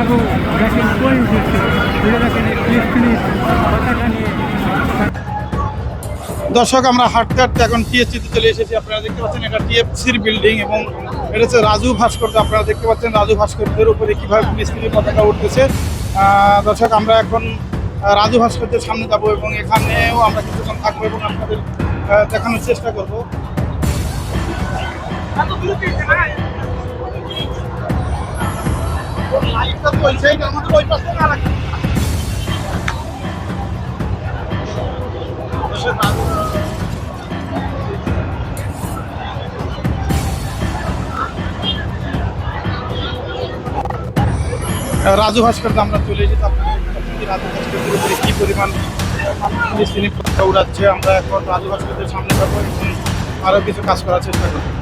আরও দেখেন কই উঠেছে এটা দেখেন ক্লিপ পতাকা নিয়ে। দর্শক আমরা হাঁটতে হাঁটতে এখন টিএসসিতে চলে এসেছি। আপনারা দেখতে পাচ্ছেন এটা টিএফসির বিল্ডিং এবং এটা হচ্ছে রাজু ভাস্কর্য। আপনারা দেখতে পাচ্ছেন রাজু ভাস্কর্যের উপরে কীভাবে মিস্ত্রি পতাকা উঠতেছে। দর্শক আমরা এখন রাজু ভাস্কর্যের সামনে যাব এবং এখানেও আমরা কিছুক্ষণ থাকব এবং আপনাদের দেখানোর চেষ্টা করব। রাজু ভাস্কর, আমরা চলে এসেছি আপনাদের রাজু ভাস্করের উপরে কি পরিমাণ তিনি উড়াচ্ছে, আমরা এখন রাজু ভাস্করের সামনে যাব আরও কিছু কাজ করার চেষ্টা করব।